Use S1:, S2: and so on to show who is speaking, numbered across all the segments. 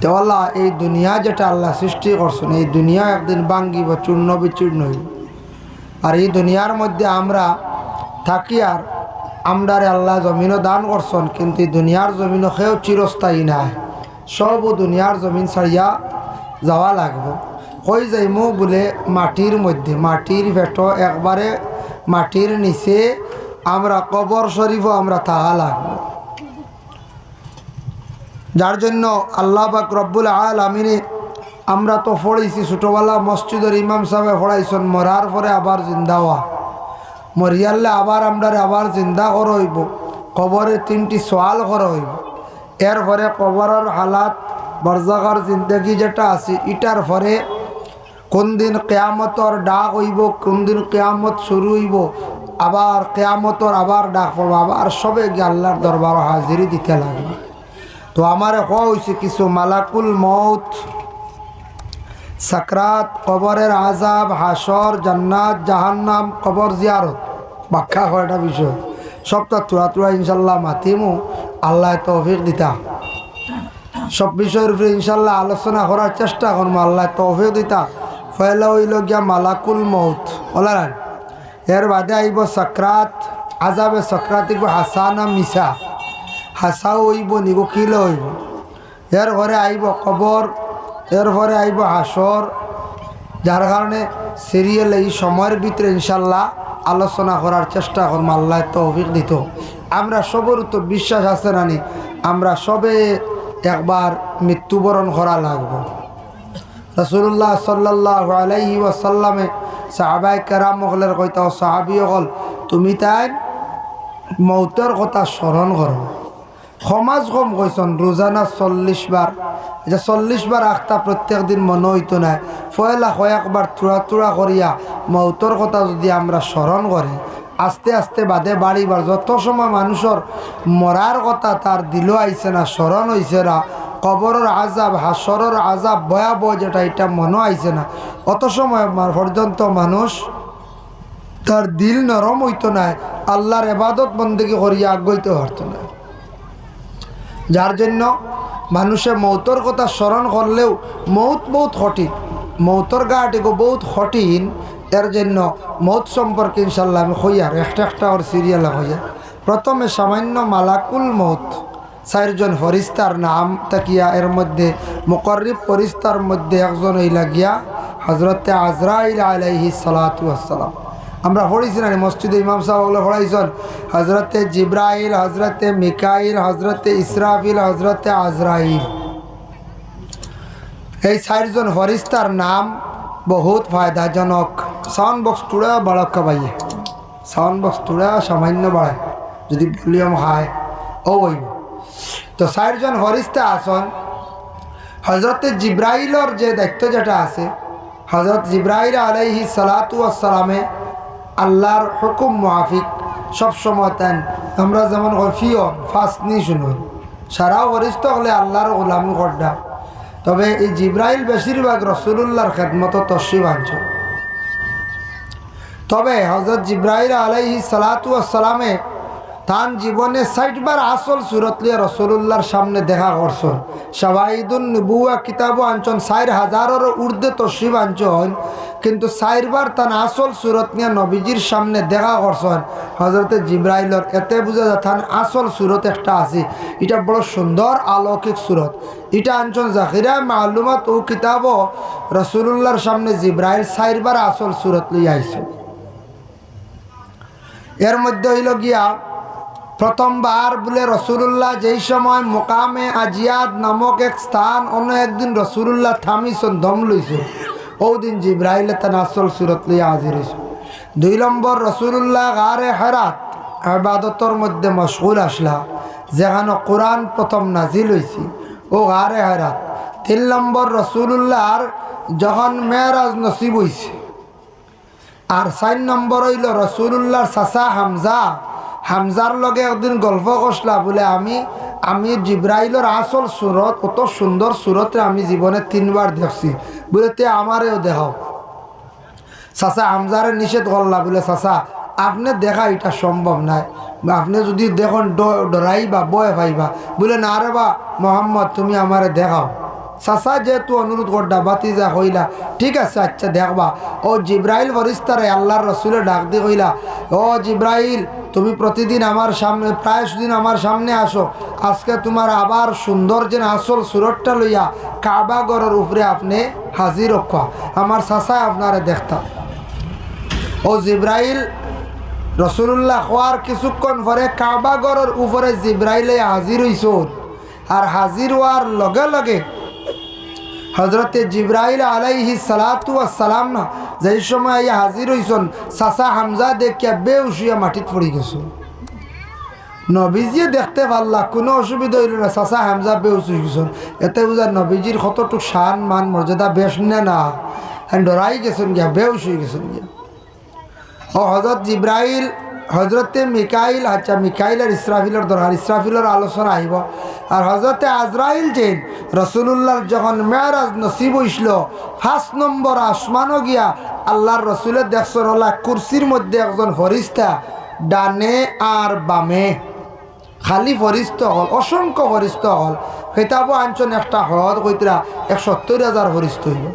S1: তো আল্লাহ, এই দুনিয়া যেটা আল্লাহ সৃষ্টি করছেন, এই দুনিয়া একদিন ভাঙ্গিব, চূর্ণ বিচূর্ণ হইব। আর এই দুনিয়ার মধ্যে আমরা থাকি আর আমরারে আল্লাহ জমিনও দান করছেন, কিন্তু এই দুনিয়ার জমিনও সেও চিরস্থায়ী নাই। সব দুনিয়ার জমিন ছাড়িয়া যাওয়া লাগবে। কই যাইমু বলে মাটির মধ্যে, মাটির ভেট একবারে মাটির নিচে আমরা কবর শরীফও আমরা থাকা লাগবো। যার জন্য আল্লাহ বাক রব্বুল আল আমিনে আমরা তো পড়েছি ছোটোবেলা মসজিদের ইমাম সাহেব পড়াইছেন মরার পরে আবার জিন্দা হওয়া। মরিয়াল্লে আবার আমরা আবার জিন্দা করা হইব, কবরে তিনটি সোয়াল করা হইব। এর এরপরে কবরের হালাত, বরজাগার জিন্দগি যেটা আছে ইটার পরে কোন দিন কেয়ামতর ডাক হইব, কোন দিন কেয়ামত শুরু হইব, আবার কেয়ামতর আবার ডাক পড়ব আবার সবে গিয়ে আল্লাহর দরবার হাজিরি দিতে লাগবে। তো আমার হওয়া হয়েছে কিছু মালাকুল মৌত সাকরাত, কবরের আজাব হাসর জান্নাত, জাহান্নাম, কবর জিয়ারত। ব্যাখ্যা কয়টা বিষয়। সবটা তুরা তুরা ইনশাল্লাহ মাতিমু। আল্লাহ তৌফিক দিতা। সব বিষয়ের উপরে ইনশাল্লাহ আলোচনা করার চেষ্টা করব আল্লাহ তৌফিক দিতা। ফয়লা হইল গিয়া মালাকুল মৌত ওলারান এর বাদে আইব সাকরাত। আজাবে সাকরাত ইব হাসানা মিশা হাসাও হইব নিগকিল হইব। এর ঘরে আইব কবর, এর ঘরে আইব হাসর যার কারণে সিরিয়াল এই সময়ের ভিতরে ইনশাল্লাহ আলোচনা করার চেষ্টা করম আল্লাহ তৌফিক দিত। আমরা সবর তো বিশ্বাস আছে নানি আমরা সবে একবার মৃত্যুবরণ করা লাগবো। রসুল্লাহ সাল্লাহ আলাইহি ওয়াসাল্লামে সাহাবাই কেরাম হলের কইতা সাহাবি হল তুমি তাই মৌতের কথা স্মরণ করো। সমাজ কম কইসন রোজানা চল্লিশ বার যে চল্লিশ বার আখতা প্রত্যেক দিন মনে হইতো না ফয়লা কয়েকবার তুরা তুরা করিয়া মৌতর কথা যদি আমরা স্মরণ করি, আস্তে আস্তে বাদে বাড়িবার যত সময় মানুষের মরার কথা তার দিল আইছে না স্মরণ হইছে না কবরের আজাব হাসরের আজাব, ভয়াবহ যেটা, এটা মনে আইছে না। অত সময় পর্যন্ত মানুষ তার দিল নরম হইতো না আল্লাহর এবাদত বন্দেগী করিয়া আগ্রহিত হতো না যার জন্য মানুষে মৌতর কথা স্মরণ করলেও মৌত বহুত কঠিন। মৌতর গাটিগো বহুত কঠিন। এর জন্য মৌত সম্পর্কে ইনশাল্লাহ আমি হইয়ার একটা একটা ওর সিরিয়াল হইয়া প্রথমে সামান্য মালাকুল মৌত। চারজন ফরিস্তার নাম তাকিয়া এর মধ্যে, মুকর্রিব ফরিস্তার মধ্যে একজন হইলা গিয়া হজরতে আজরাইল আলাইহি সালাতু আসসালাম আমরা পড়েছি না মসজিদে ইমাম সাহেব ওগুলো পড়াইছেন। হজরতে জিব্রাইল হজরতে মিকাইল হজরতে ইসরাফিল হজরতে আজরাইল। এই চারজন ফরিস্তার নাম বহুত ফায়দাজনক। সাউন্ড বক্স তুড়া বাড়ক পাইয়ে সাউন্ড বক্স তুড়া সামান্য বাড়ায়। যদি ভলিউম হায় ও তো চারজন ফরিস্তা আসন হজরতে জিব্রাইলর যে দায়িত্ব যেটা আছে হজরত জিব্রাইল আলাইহি সালাতু আসসালামে আল্লাহর হুকুম মুআফিক সবসময় তেন আমরা যেমন অফিও ফার্স্ট নি শুনুন। সারাও হরিস্ত হলে আল্লাহর গোলামি করডা তবে এই জিব্রাইল বেশিরভাগ রসুল্লাহর খেদমত তসিব আনছেন তবে হজরত জিব্রাহিল আলাইহি সালাতু আসসালামে তান জীবনে ষাটবার আসল সুরত লিয়া রসুল্লাহর সামনে দেখা করছেন। শাবাইদুন নবুয়া কিতাব আনছন, চার হাজারের ঊর্ধ্বে তসিব আনছন, কিন্তু চারবার তান আসল সুরত নিয়ে নবীজির সামনে দেখা করছেন। হজরতে জিব্রাইলর এতে বুঝা যায় তান আসল সুরত একটা আছে। এটা বড় সুন্দর আলৌকিক সুরত। এটা আনছন জাকিরা মালুমাত ও কিতাব রসুল্লাহর সামনে জিব্রাইল চারবার আসল সুরত লিয়ে আইসন এর মধ্যে হইল গিয়া প্রথমবার বলে রসুল্লাহ যেই সময় মোকামে আজিয়াদ নামক এক স্থান অন্য একদিন রসুল্লাহ থামিছন, দম লইছ ও দিন জিব্রাইলে তার আসল সুরত লইয়া হাজির হইছ। দুই নম্বর রসুল্লাহ গারে হেরাত, আবাদতর মধ্যে মশগুল আসলা, যেখানে কোরআন প্রথম নাজিল হয়েছি ও গারে হেরাত। তিন নম্বর রসুল্লাহর যখন মেয়েরাজ নসিব হইছে। আর চার নম্বর হইল রসুল্লাহর চাচা হামজা হামজার লগে একদিন গল্প করছিলা বলে আমি আমি জিব্রাইলের আসল সুরত কত সুন্দর সুরতে আমি জীবনে তিনবার দেখছি। বলে তে আমারেও দেখাও। চাচা, হামজারে নিষেধ করলা, বলে চাচা, আপনি দেখা এটা সম্ভব নাই। আপনি যদি দেখুন ডরাইবা, বয় পাইবা বলে না রে বা, মোহাম্মদ, তুমি আমারে দেখাও। চাচা যেহেতু অনুরোধ করডা বাতি যা হইলা ঠিক আছে আচ্ছা দেখবা। ও জিব্রাইল ফরিস্তারে আল্লাহর রসুলে ডাক দিয়ে হইলা ও জিব্রাইল, তুমি প্রতিদিন আমার সামনে, প্রায় দিন আমার সামনে আসো। আজকে তোমার আবার সুন্দর যে আসল সুরতটা লইয়া কাবা গড়ের উপরে আপনি হাজির রক্ষা আমার চাচায় আপনারে দেখতাম ও জিব্রাইল রসুল্লাহ হওয়ার কিছুক্ষণ পরে কাবাগরের উপরে জিব্রাইলে হাজির হইস আর হাজির হওয়ার লগে লগে হজরতে জিব্রাইল আলাইহি সালাতু সালাম না, যেই সময় আইয়া হাজির হইছন, চাচা হামজা দেখিয়া বেউসিয়া মাটিত পড়ি গেছ। নবীজিয়ে দেখতে পারলা কোনো অসুবিধা হইল না, চাচা হামজা বেউস হয়ে গেছেন। এতে বুঝা নবীজির কতটুক শান, মান, মর্যাদা বেশ নে না। ডরাই গেছেন গিয়া বেউস হয়ে গেছেন গিয়া। ও হজরত জিব্রাইল হজরতে মিকাইল আচ্ছা মিকাইল আর ইসরাফিলের দরকার ইসরাফিলের আলোচনা আহিব। আর হজরতে আজরাইল যেন রসুল্লাহর যখন মেয়ারাজ নসিব হইসল ফার্স্ট নম্বর আসমানও গিয়া আল্লাহর রসুলের দেখছর হলা কুরসির মধ্যে একজন ফরিস্তা ডানে আর বামে। খালি ফরিস্ত হল, অসংখ্য ফরিস্ত হল। খেতাবো আনছন একটা হদ কইতরা এক সত্তর হাজার ফরিস্ত হইব।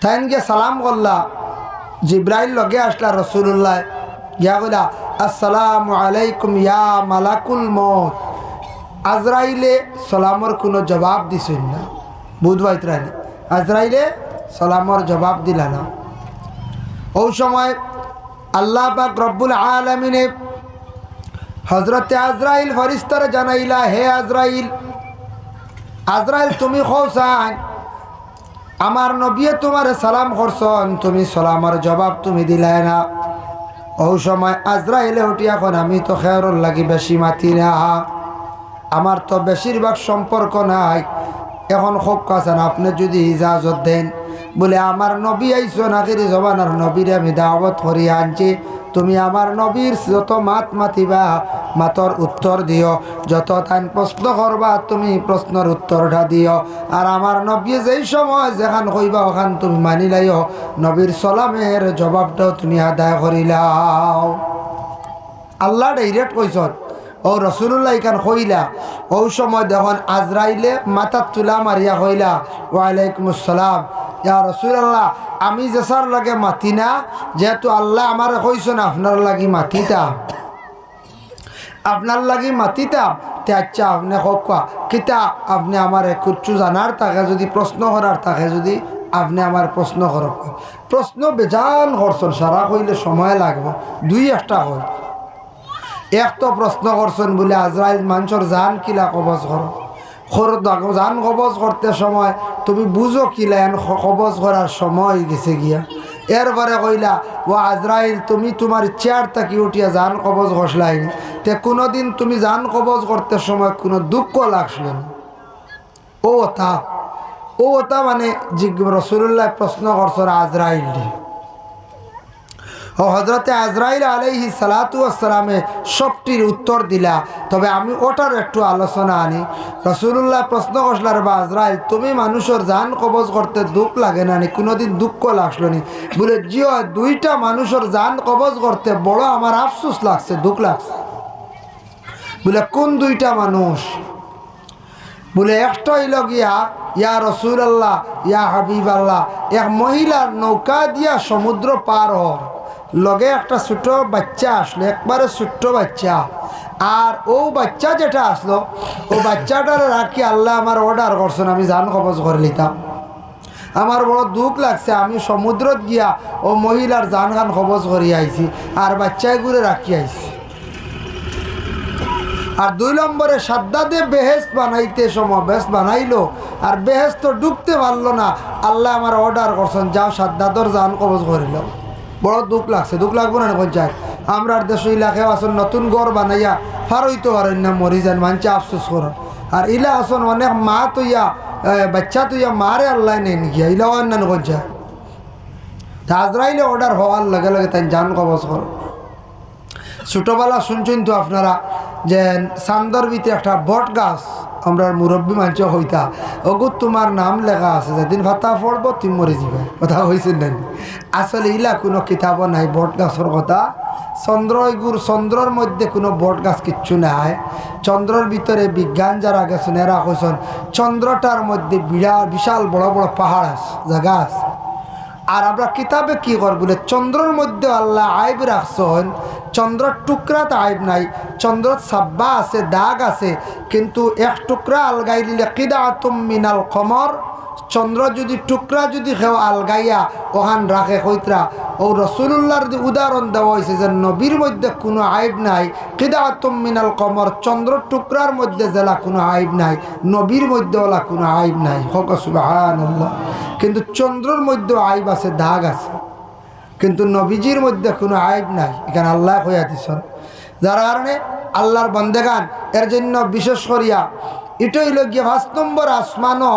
S1: তাই গিয়ে সালাম করলা, জিব্রাইল লগে আসলা রসুল্লাহ গিয়া আলাইকুম ইয়া মালাকুল মত আজরাইলে সালামর কোনো জবাব দিছেন না। বুধবাইতরানি আজরাইলে সালামর জবাব দিলা না। ও সময় আল্লাহ পাক রব্বুল আলমিনে হজরতে আজরাইল ফরিস্তার জানাইলা, হে আজরাইল আজরাইল তুমি খোসান, আমার নবিয়ে তোমার সালাম করছন তুমি সালামার জবাব তুমি দিলাই না। ও সময় আজরাইলে উঠি এখন আমি তো খেয়ার লাগি বেশি মাতি না। আমার তো বেশিরভাগ সম্পর্ক নাই। এখন খুব কাছেন, আপনি যদি ইজাজত দেন। বলে, আমার নবী আইসো নাকির জবানার নবীরে আমি দাওয়াত করিয়া আনছি। তুমি আমার নবীর যত মাত মাতিবা মাতর উত্তর দিও যত তাই প্রশ্ন করবা তুমি প্রশ্নের উত্তরটা দিও আর আমার নবী যেই সময় যেখান কইবা ওখান তুমি মানিলাইও নবীর সলামের জবাবটাও তুমি আদায় করিলাও আল্লাহ ডাইরেক্ট কইসন ও রসুল্লাহ ইখান কইলা ও সময় দেখুন আজরাইলে মাথার তুলা মারিয়া কইলা ওয়ালাইকুম আসসালাম। ইয়া রসুল্লাহ আমি যেসার লাগে মাতি না, যেহেতু আল্লাহ আমার কইসন আপনার লাগি মাতিতাম আপনার লাগি মাতিতাম তে আচ্ছা আপনি হোক কিতা আপনি আমার কুচ্ছু জানার তাকে যদি প্রশ্ন করার তাকে যদি আপনি আমার প্রশ্ন করক প্রশ্ন বেজান করছেন সারা কইলে সময় লাগবে, দুই একটা হয়। এক তো প্রশ্ন করছেন বলে আজরাইল মানুষের জান কিলা কবজ করো খর জান কবজ করতে সময়, তুমি বুঝো কিলা এন কবজ করার সময় গেছে গিয়া। এরপরে কইলা ও আজরাইল তুমি তোমার চেয়ার থাকি উঠিয়া জান কবজ ঘষলাইনি তে কোনোদিন তুমি জান কবজ করতে সময় কোনো দুঃখ লাগছিল না। ও তা ও তা মানে রসুল্লাহ প্রশ্ন করছ আজরাইল ও হজরতে আজরাইল আলাইহি আসসালামে সবটির উত্তর দিলা, তবে আমি ওটার একটু আলোচনা আনি। রসুল্লাহ প্রশ্ন করলার বা আজরাইল, তুমি মানুষের জান কবজ করতে দুঃখ লাগে না নি? কোনোদিন দুঃখ লাগল নি? বলে, জিও, দুইটা মানুষের জান কবজ করতে বড় আমার আফসোস লাগছে, দুঃখ লাগছে। বলে, কোন দুইটা মানুষ? বলে একটা হইল গিয়া, ইয়া রসুল আল্লাহ ইয়া হাবিব আল্লাহ এক মহিলার নৌকা দিয়া সমুদ্র পার হর লগে একটা ছোট বাচ্চা আসলো, একবারে ছোট্ট বাচ্চা। আর ও বাচ্চা যেটা আসলো, ও বাচ্চাটার রাখি, আল্লাহ আমার অর্ডার করছেন, আমি জান কবজ করে নিতাম। আমার বড় দুঃখ লাগছে, আমি সমুদ্রত গিয়া ও মহিলার জান খান কবজ করি আইছি, আর বাচ্চায় ঘুরে রাখি আইছি। আর দুই নম্বরে সাদ্দাদে বেহেস্ত বানাইতে সময় বেহেস্ত বানাইলো। আর বেহেস্ত তো ডুবতে পারল না। আল্লাহ আমার অর্ডার করছেন, যাও সাদ্দাদর জান কবজ করিল বড় দুঃখ লাগছে, দুঃখ লাগবো না পঞ্চায়েত? আমরা দেশ ইলাকায় আসন নতুন গড় বানাইয়া ফারইতে পারেন না, মরি যান, মানছে আফসোস করেন আর ইলা আসন অনেক মা তুইয়া বাচ্চা তুইয়া, মারে আল্লাহ নেন গিয়া। ইলা অন্যান্য পঞ্চায়েত? আজরাইলে অর্ডার হওয়ার লগে লগে তাই জান কবজ করো। ছোটোবেলা শুনছেন তো আপনারা যে সান্দর একটা বট গাছ আমরা মুরব্বী মানুষ হইতা। ওগো তোমার নাম লেখা আছে, যেদিন ভাতা পড়ব তুমি মরে যাবে কথা হয়েছে না আসলে ইলা কোনো কিতাব নাই, বট গাছের কথা। চন্দ্র এগুর চন্দ্রর মধ্যে কোনো বট গাছ কিচ্ছু নাই। চন্দ্রর ভিতরে বিজ্ঞান যারা গেছেন এরা কইছেন চন্দ্রটার মধ্যে বিরাট বিশাল বড় বড় পাহাড় আছে জায়গা আছে। আর আমরা কিতাবে কি কর বলে, চন্দ্রর মধ্যে আল্লাহ আইব রাখছেন। চন্দ্রর টুকরাতে আইব নাই চন্দ্র সাব্বা আছে, দাগ আছে, কিন্তু এক টুকরা আলগাই দিলে কিদা তুমিনাল মিনাল কমর চন্দ্র যদি টুকরা যদি খেও আলগাইয়া ওখান রাখে কইতরা ও রসুল্লাহর উদাহরণ দেওয়া হয়েছে যে নবীর মধ্যে কোনো আইব নাই। কিদা আতুম মিনাল কমর চন্দ্র টুকরার মধ্যে জেলা কোনো আইব নাই। নবীর মধ্যে ওলা কোনো আইব নাই। হকসুবাহ কিন্তু চন্দ্রর মধ্যে আইব আছে, দাগ আছে। কিন্তু নবীজির মধ্যে কোনো আইব নাই। এখানে আল্লাহ হইয়া দিছেন যার কারণে আল্লাহর বন্দেগান এর জন্য বিশেষ করিয়া এটাই লগিয়া পাঁচ নম্বর আসমানও